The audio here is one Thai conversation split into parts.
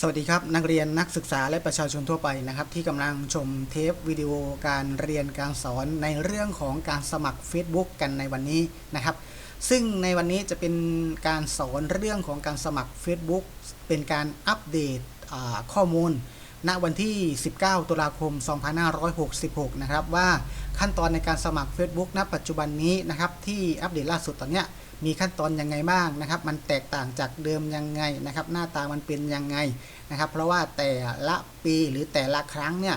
สวัสดีครับ นักเรียนนักศึกษาและประชาชนทั่วไปนะครับ ที่กำลังชมเทปวิดีโอการเรียนการสอนในเรื่องของการสมัคร Facebook กันในวันนี้นะครับ ซึ่งในวันนี้จะเป็นการสอนเรื่องของการสมัคร Facebook เป็นการอัปเดตข้อมูล ณวันที่ 19 ตุลาคม 2566 นะครับ ว่าขั้นตอนในการสมัคร Facebook ณ ปัจจุบันนี้นะครับ ที่อัปเดตล่าสุดตอนเนี้ยมีขั้นตอนยังไงบ้างนะครับ มันแตกต่างจากเดิมยังไงนะครับ หน้าตามันเป็นยังไงนะครับ เพราะว่าแต่ละปีหรือแต่ละครั้งเนี่ย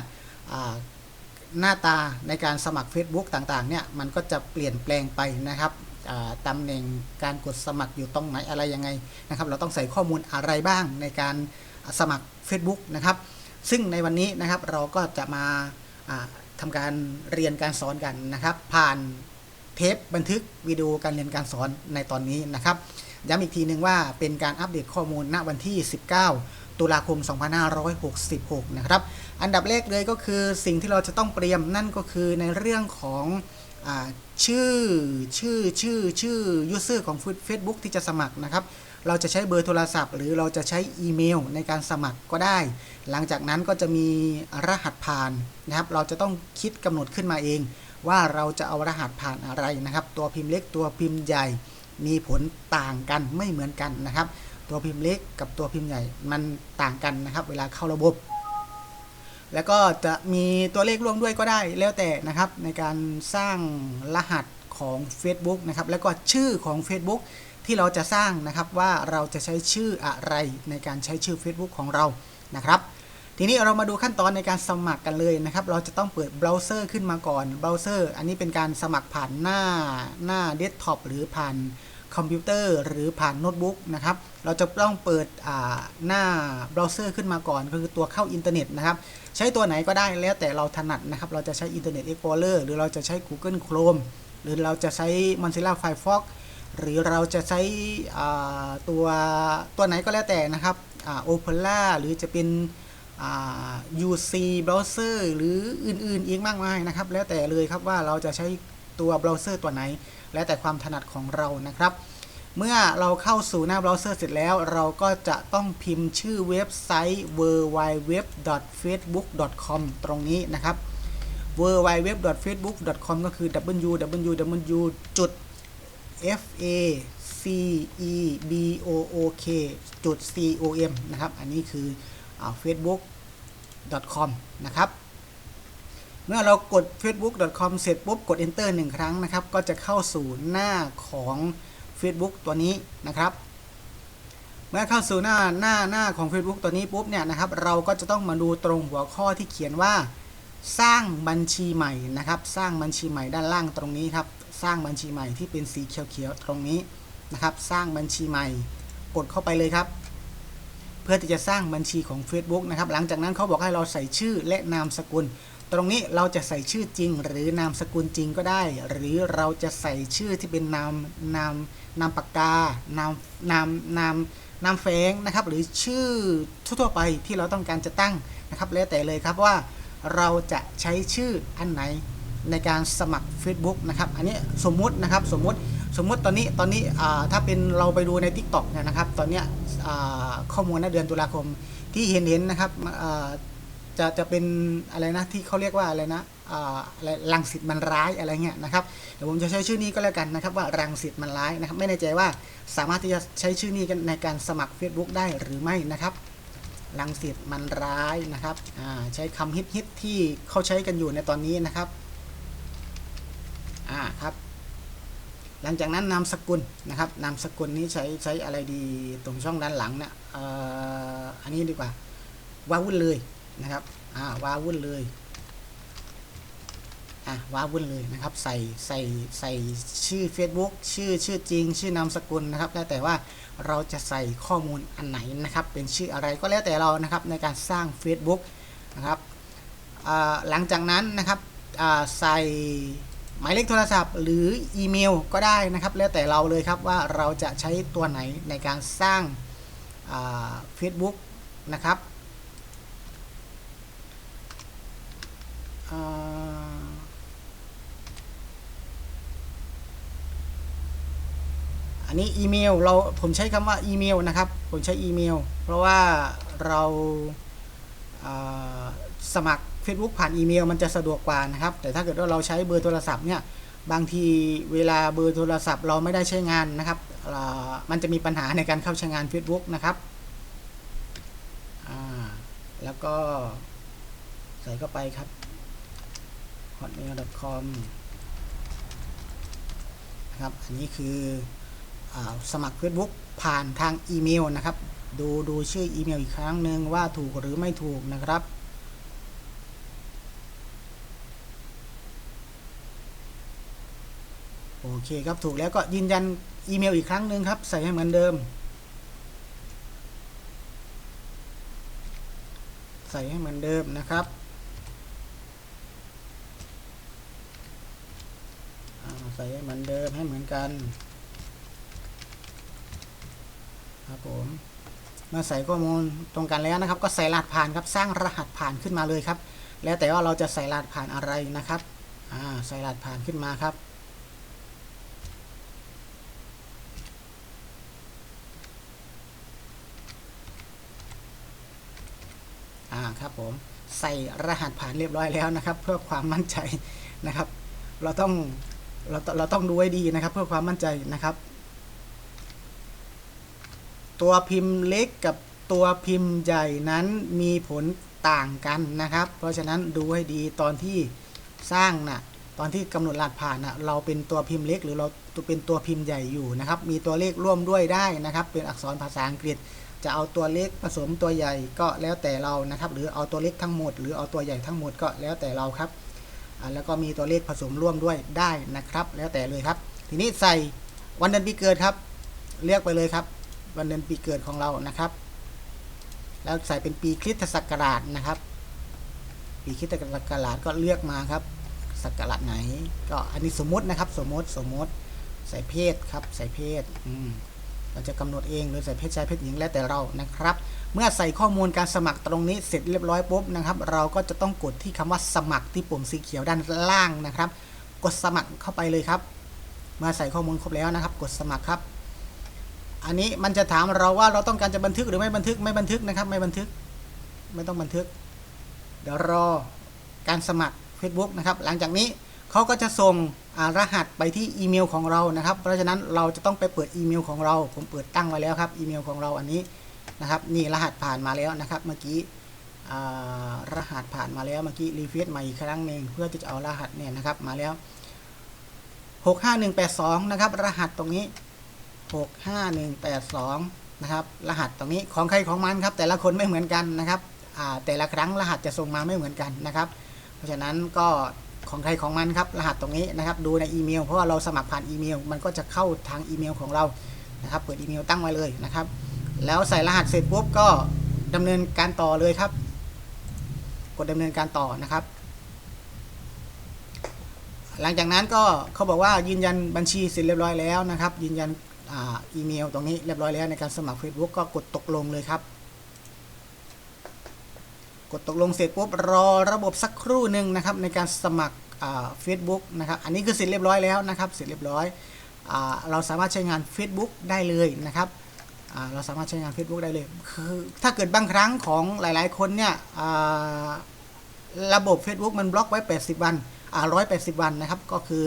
หน้าตาในการสมัคร Facebook ต่างๆ เนี่ยมันก็จะเปลี่ยนแปลงไปนะครับตำแหน่งการกดสมัครอยู่ตรงไหนอะไรยังไงนะครับ เราต้องใส่ข้อมูลอะไรบ้างในการสมัคร Facebook นะครับ ซึ่งในวันนี้นะครับเราก็จะมาอ่าทำการเรียนการสอนกันนะครับ ผ่านเทปบันทึกวิดีโอการเรียนการสอนในตอนนี้นะครับย้ำอีกทีหนึ่งว่าเป็นการอัปเดตข้อมูลณวันที่ 19 ตุลาคม 2566 นะครับ อันดับแรกเลยก็คือสิ่งที่เราจะต้องเตรียมนั่นก็คือในเรื่องของอชื่อชื่อชื่อชื่อยูเซอร์ของ Facebook ที่จะสมัครนะครับ เราจะใช้เบอร์โทรศัพท์ หรือเราจะใช้อีเมลในการสมัครก็ได้ หลังจากนั้นก็จะมีรหัสผ่านนะครับ เราจะต้องคิดกำหนดขึ้นมาเอง ว่าเราจะเอารหัสผ่านอะไรนะครับ ตัวพิมพ์เล็กตัวพิมพ์ใหญ่ มีผลต่างกันไม่เหมือนกันนะครับ ตัวพิมพ์เล็กกับตัวพิมพ์ใหญ่มันต่างกันนะครับ เวลาเข้าระบบ แล้วก็จะมีตัวเลขร่วมด้วยก็ได้แล้วแต่นะครับในการสร้างรหัสของ Facebook นะครับ แล้วก็ชื่อของ Facebook ที่เราจะสร้างนะครับว่าเราจะใช้ชื่ออะไรในการใช้ชื่อ Facebook ของเรานะครับ ทีนี้เรามาดูขั้นตอนในการสมัครกันเลยนะครับ เราจะต้องเปิดเบราว์เซอร์ขึ้นมาก่อนเบราว์เซอร์อันนี้เป็นการสมัครผ่านหน้าหน้าเดสก์ท็อปหรือผ่านคอมพิวเตอร์หรือผ่านโน้ตบุ๊กนะครับ เราจะต้องเปิดหน้าเบราว์เซอร์ขึ้นมาก่อนก็คือตัวเข้าอินเทอร์เน็ตนะครับ ใช้ตัวไหนก็ได้แล้วแต่เราถนัดนะครับ เราจะใช้ Internet Explorer หรือเราจะใช้ Google Chrome หรือเราจะใช้ Mozilla Firefox หรือเราจะใช้ตัวตัวไหนก็แล้วแต่นะครับอ่า Opera หรือจะเป็น UC Browser หรืออื่นๆอีกมากมายนะครับ แล้วแต่เลยครับว่าเราจะใช้ตัวเบราว์เซอร์ตัวไหน แล้วแต่ความถนัดของเรานะครับ เมื่อเราเข้าสู่หน้าเบราว์เซอร์เสร็จแล้ว เราก็จะต้องพิมพ์ชื่อเว็บไซต์ www.facebook.com ตรงนี้นะครับ www.facebook.com ก็คือ www. F a c e b o o k จุด c o m นะครับ อันนี้คืออ facebook.com นะครับ เมื่อเรากด facebook.com เสร็จปุ๊บ กด enter หนึ่งครั้งนะครับ ก็จะเข้าสู่หน้าของ Facebook ตัวนี้นะครับ เมื่อเข้าสู่หน้าหน้าหน้าของ Facebook ตัวนี้ปุ๊บเนี่ยนะครับ เราก็จะต้องมาดูตรงหัวข้อที่เขียนว่า สร้างบัญชีใหม่นะครับ สร้างบัญชีใหม่ด้านล่างตรงนี้ครับ สร้างบัญชีใหม่ที่เป็นสีเขียวๆตรงนี้นะครับ สร้างบัญชีใหม่ กดเข้าไปเลยครับ เพื่อที่จะสร้างบัญชีของ Facebook นะครับ หลังจากนั้นเขาบอกให้เราใส่ชื่อและนามสกุล ตรงนี้เราจะใส่ชื่อจริง หรือนามสกุลจริงก็ได้ หรือเราจะใส่ชื่อที่เป็นนามนามนามปากกานามนามนามนามแฝงนะครับ หรือชื่อทั่วๆไปที่เราต้องการจะตั้งนะครับ แล้วแต่เลยครับว่าเราจะใช้ชื่ออันไหน ในการสมัคร Facebook นะครับ อันนี้สมมุตินะครับสมมุติสมมุติตอนนี้ตอนนี้ถ้าเป็นเราไปดูใน Tik t o อกเนี่ยนะครับ ตอนนี้ข้อมูลในเดือนตุลาคมที่เห็นเห็นนะครับจะจะเป็นอะไรนะที่เขาเรียกว่าอะไรนะอะไรรังสิตมันร้ายอะไรเงี้ยนะครับเดี๋ยวผมจะใช้ชื่อนี้ก็แล้วกันนะครับว่ารังสิตมันร้ายนะครับ ไม่แน่ใจว่าสามารถที่จะใช้ชื่อนี้กันในการสมัคร Facebook ได้หรือไม่นะครับรังสิตมันร้ายนะครับใช้คำฮิตๆที่เขาใช้กันอยู่ในตอนนี้นะครับ อ่าครับ หลังจากนั้นนามสกุลนะครับ นามสกุลนี้ใช้ใช้อะไรดีตรงช่องด้านหลังเนี่ยอ่ออันนี้ดีกว่า วาวุ่นเลยนะครับอ่าวาวุ่นเลยอะว้าวุ่นเลยนะครับ ใส่ใส่ใส่ชื่อ Facebook ชื่อชื่อจริง ชื่อนามสกุลนะครับแล้วแต่ว่าเราจะใส่ข้อมูลอันไหนนะครับ เป็นชื่ออะไรก็แล้วแต่เรานะครับในการสร้าง Facebook นะครับอ่าหลังจากนั้นนะครับอ่าใส่ หมายเลขโทรศัพท์ หรืออีเมลก็ได้นะครับ แล้วแต่เราเลยครับว่าเราจะใช้ตัวไหนในการสร้างเฟซบุ๊กนะครับอันนี้อีเมลเราผมใช้คำว่าอีเมลนะครับ ผมใช้อีเมล เพราะว่าเราาสมัคร Facebook ผ่านอีเมลมันจะสะดวกกว่านะครับ แต่ถ้าเกิดว่าเราใช้เบอร์โทรศัพท์เนี่ยบางทีเวลาเบอร์โทรศัพท์เราไม่ได้ใช้งานนะครับมันจะมีปัญหาในการเข้าใช้งาน Facebook นะครับแล้วก็ใส่เข้าไปครับ hotmail.com นะครับอันนี้คืออสมัคร Facebook ผ่านทางอีเมลนะครับ ดูดูชื่ออีเมลอีกครั้งหนึ่งว่าถูกหรือไม่ถูกนะครับ โอ เคครับถูกแล้วก็ยืนยันอีเมลอีกครั้งหนึ่งครับ ใส่ให้เหมือนเดิม ใส่ให้เหมือนเดิมนะครับใส่ให้เหมือนเดิมให้เหมือนกัน ครับผมเมื่อใส่ข้อมูลตรงกันแล้วนะครับ ก็ใส่รหัสผ่านครับสร้างรหัสผ่านขึ้นมาเลยครับ แล้วแต่ว่าเราจะใส่รหัสผ่านอะไรนะครับอ่าใส่รหัสผ่านขึ้นมาครับ ครับผมใส่รหัสผ่านเรียบร้อยแล้วนะครับ เพื่อความมั่นใจนะครับ เราต้องเราต้องเราต้องดูให้ดีนะครับ เพื่อความมั่นใจนะครับ ตัวพิมพ์เล็กกับตัวพิมพ์ใหญ่นั้นมีผลต่างกันนะครับ เพราะฉะนั้นดูให้ดีตอนที่สร้างนะ่ะตอนที่กำหนดรหัสผ่านนะ่ะเราเป็นตัวพิมพ์เล็กหรือเราเป็นตัวพิมพ์ใหญ่อยู่นะครับ มีตัวเลขร่วมด้วยได้นะครับ เป็นอักษรภาษาอังกฤษ จะเอาตัวเล็กผสมตัวใหญ่ก็แล้วแต่เรานะครับ หรือเอาตัวเล็กทั้งหมด หรือเอาตัวใหญ่ทั้งหมดก็แล้วแต่เราครับแล้วก็มีตัวเลขผสมร่วมด้วยได้นะครับ แล้วแต่เลยครับ ทีนี้ใส่วันเดือนปีเกิดครับ เลือกไปเลยครับ วันเดือนปีเกิดของเรานะครับ แล้วใส่เป็นปีคริสตศักราชนะครับ ปีคริสตศักราชก็เลือกมาครับศักราชไหน ก็อันนี้สมมตินะครับ สมมติสมมติใส่เพศครับ ใส่เพศอืม เราจะกำหนดเองหรือใส่เพศชายเพศหญิงแล้วแต่เรานะครับ เมื่อใส่ข้อมูลการสมัครตรงนี้เสร็จเรียบร้อยปุ๊บนะครับ เราก็จะต้องกดที่คำว่าสมัครที่ปุ่มสีเขียวด้านล่างนะครับ กดสมัครเข้าไปเลยครับ เมื่อใส่ข้อมูลครบแล้วนะครับ กดสมัครครับ อันนี้มันจะถามเราว่าเราต้องการจะบันทึกหรือไม่บันทึกไม่บันทึกนะครับ ไม่บันทึกไม่ต้องบันทึก เดี๋ยวรอการสมัคร Facebook นะครับ หลังจากนี้เขาก็จะส่ง รหัสไปที่อีเมลของเรานะครับ เพราะฉะนั้นเราจะต้องไปเปิดอีเมลของเรา ผมเปิดตั้งไว้แล้วครับอีเมลของเราอันนี้นะครับนี่รหัสผ่านมาแล้วนะครับ เมื่อกี้รหัสผ่านมาแล้วเมื่อกี้รีเฟซใหม่อีกครั้งหนึ่งเพื่อที่จะเอารหัสเนี่ยนะครับมาแล้ว 65182 นะครับ รหัสตรงนี้ 65182 นะครับ รหัสตรงนี้ของใครของมันครับ แต่ละคนไม่เหมือนกันนะครับแต่ละครั้งรหัสจะส่งมาไม่เหมือนกันนะครับ เพราะฉะนั้นก็ ของใครของมันครับ รหัสตรงนี้นะครับ ดูในอีเมล เพราะว่าเราสมัครผ่านอีเมล มันก็จะเข้าทางอีเมลของเรานะครับ เปิดอีเมลตั้งไว้เลยนะครับ แล้วใส่รหัสเสร็จปุ๊บก็ดำเนินการต่อเลยครับ กดดำเนินการต่อนะครับ หลังจากนั้นก็เขาบอกว่ายืนยันบัญชีเสร็จเรียบร้อยแล้วนะครับ ยืนยันอ,อีเมลตรงนี้เรียบร้อยแล้วในการสมัคร Facebook ก็กดตกลงเลยครับ กดตกลงเสร็จปุ๊บรอระบบสักครู่หนึ่งนะครับในการสมัครเฟซบุ๊กนะครับอันนี้คือเสร็จเรียบร้อยแล้วนะครับ เสร็จเรียบร้อยอเราสามารถใช้งาน Facebook ได้เลยนะครับเราสามารถใช้งาน Facebook ได้เลย คือถ้าเกิดบางครั้งของหลายๆ คนเนี่ยระบบ Facebook มันบล็อกไว้ 80 วันอ่า180วันนะครับ ก็คือ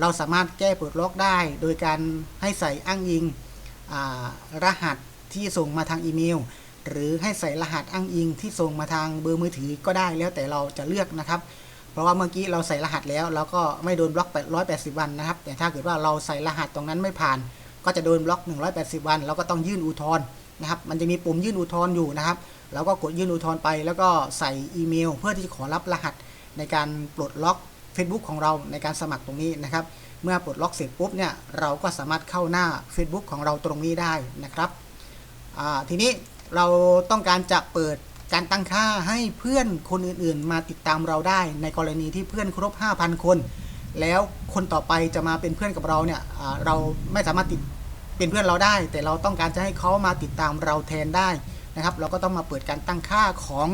เราสามารถแก้ปลดล็อกได้ โดยการให้ใส่อ้างอิงอรหัสที่ส่งมาทางอีเมล หรือให้ใส่รหัสอ้างอิงที่ส่งมาทางเบอร์มือถือก็ได้แล้วแต่เราจะเลือกนะครับ เพราะว่าเมื่อกี้เราใส่รหัสแล้วเราก็ไม่โดนบล็อก 180 วันนะครับ แต่ถ้าเกิดว่าเราใส่รหัสตรงนั้นไม่ผ่าน ก็จะโดนบล็อก 180 วันเราก็ต้องยื่นอุทธรณ์นะครับ มันจะมีปุ่มยื่นอุทธรณ์อยู่นะครับเราก็กดยื่นอุทธรณ์ไป แล้วก็ใส่อีเมล เพื่อที่จะขอรับรหัสในการปลดล็อก Facebook ของเราในการสมัครตรงนี้นะครับ เมื่อปลดล็อกเสร็จปุ๊บเนี่ยเราก็สามารถเข้าหน้า Facebook ของเราตรงนี้ได้นะครับทีนี้ เราต้องการจะเปิดการตั้งค่าให้เพื่อนคนอื่นๆ มาติดตามเราได้ ในกรณีที่เพื่อนครบ 5,000 คน แล้วคนต่อไปจะมาเป็นเพื่อนกับเราเนี่ยเราไม่สามารถติดเป็นเพื่อนเราได้ แต่เราต้องการจะให้เขามาติดตามเราแทนได้นะครับ เราก็ต้องมาเปิดการตั้งค่าของ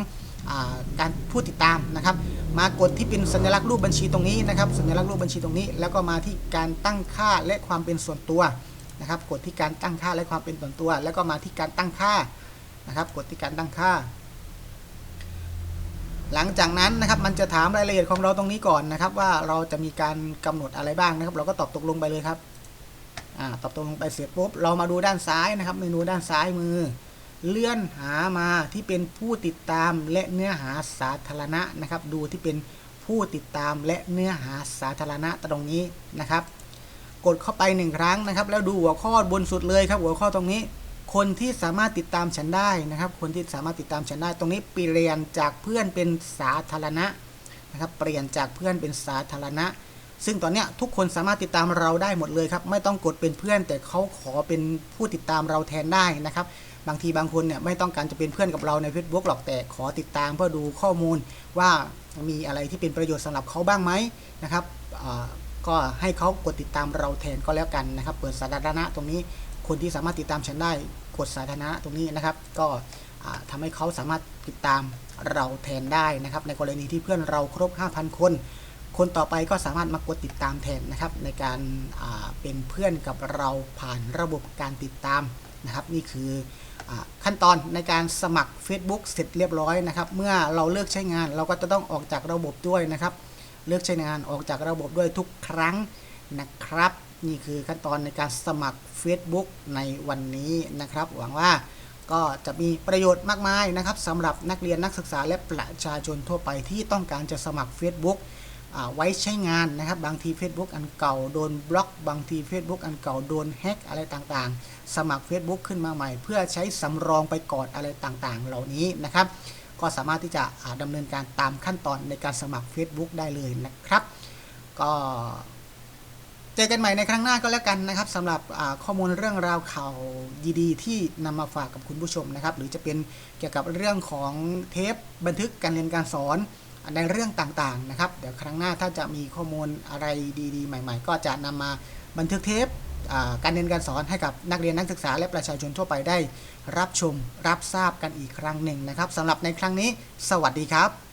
อการผู้ติดตามนะครับ มากดที่เป็นสัญลักษณ์รูปบัญชีตรงนี้นะครับ สัญลักษณ์รูปบัญชีตรงนี้ แล้วก็มาที่การตั้งค่าและความเป็นส่วนตัวนะครับ กดที่การตั้งค่าและความเป็นส่วนตัว แล้วก็มาที่การตั้งค่า นะครับ กดที่การตั้งค่า หลังจากนั้นนะครับมันจะถามรายละเอียดของเราตรงนี้ก่อนนะครับ ว่าเราจะมีการกำหนดอะไรบ้างนะครับ เราก็ตอบตกลงไปเลยครับอ่าตอบตกลงไปเสร็จปุ๊บเรามาดูด้านซ้ายนะครับ เมนูด้านซ้ายมือ เลื่อนหามาที่เป็นผู้ติดตามและเนื้อหาสาธารณะนะครับ ดูที่เป็นผู้ติดตามและเนื้อหาสาธารณะตรงนี้นะครับ กดเข้าไปหนึ่งครั้งนะครับ แล้วดูหัวข้อบนสุดเลยครับ หัวข้อตรงนี้ คนที่สามารถติดตามฉันได้นะครับ คนที่สามารถติดตามฉันได้ ตรงนี้เปลี่ยนจากเพื่อนเป็นสาธารณะนะครับ เปลี่ยนจากเพื่อนเป็นสาธารณะ ซึ่งตอนนี้ทุกคนสามารถติดตามเราได้หมดเลยครับ ไม่ต้องกดเป็นเพื่อน แต่เขาขอเป็นผู้ติดตามเราแทนได้นะครับ บางทีบางคนเนี่ยไม่ต้องการจะเป็นเพื่อนกับเราใน Facebook หรอกแต่ขอติดตามเพื่อดูข้อมูลว่ามีอะไรที่เป็นประโยชน์สำหรับเขาบ้างไหมนะครับก็ให้เขากดติดตามเราแทนก็แล้วกันนะครับ เปิดสาธารณะตรงนี้ คนที่สามารถติดตามฉันได้กดสาธารณะตรงนี้นะครับ ก็อ่าทำให้เขาสามารถติดตามเราแทนได้นะครับ ในกรณีที่เพื่อนเราครบ 5,000 คน คนต่อไปก็สามารถมากดติดตามแทนนะครับ ในการเป็นเพื่อนกับเราผ่านระบบการติดตามนะครับ นี่คืออขั้นตอนในการสมัคร Facebook เสร็จเรียบร้อยนะครับ เมื่อเราเลิกใช้งานเราก็จะต้องออกจากระบบด้วยนะครับ เลิกใช้งานออกจากระบบด้วยทุกครั้งนะครับ นี่คือขั้นตอนในการสมัคร Facebook ในวันนี้นะครับ หวังว่าก็จะมีประโยชน์มากมายนะครับสำหรับนักเรียนนักศึกษาและประชาชนทั่วไปที่ต้องการจะสมัคร Facebook ไว้ใช้งานนะครับ บางที Facebook อันเก่าโดนบล็อก บางที Facebook อันเก่าโดนแฮ็กอะไรต่างๆ สมัคร Facebook ขึ้นมาใหม่ เพื่อใช้สำรองไปก่อนอะไรต่างๆ เหล่านี้นะครับ ก็สามารถที่จะดำเนินการตามขั้นตอนในการสมัคร Facebook ได้เลยนะครับ ก็ เจอกันใหม่ในครั้งหน้าก็แล้วกันนะครับสำหรับข้อมูลเรื่องราวข่าวดีๆ ที่นำมาฝากกับคุณผู้ชมนะครับ หรือจะเป็นเกี่ยวกับเรื่องของเทปบันทึกการเรียนการสอนในเรื่องต่างๆนะครับ เดี๋ยวครั้งหน้าถ้าจะมีข้อมูลอะไรดีๆ ใหม่ ๆ ก็จะนำมาบันทึกเทปการเรียนการสอนให้กับนักเรียนนักศึกษาและประชาชนทั่วไปได้ รับชมรับทราบกันอีกครั้งหนึ่งนะครับสำหรับในครั้งนี้ สวัสดีครับ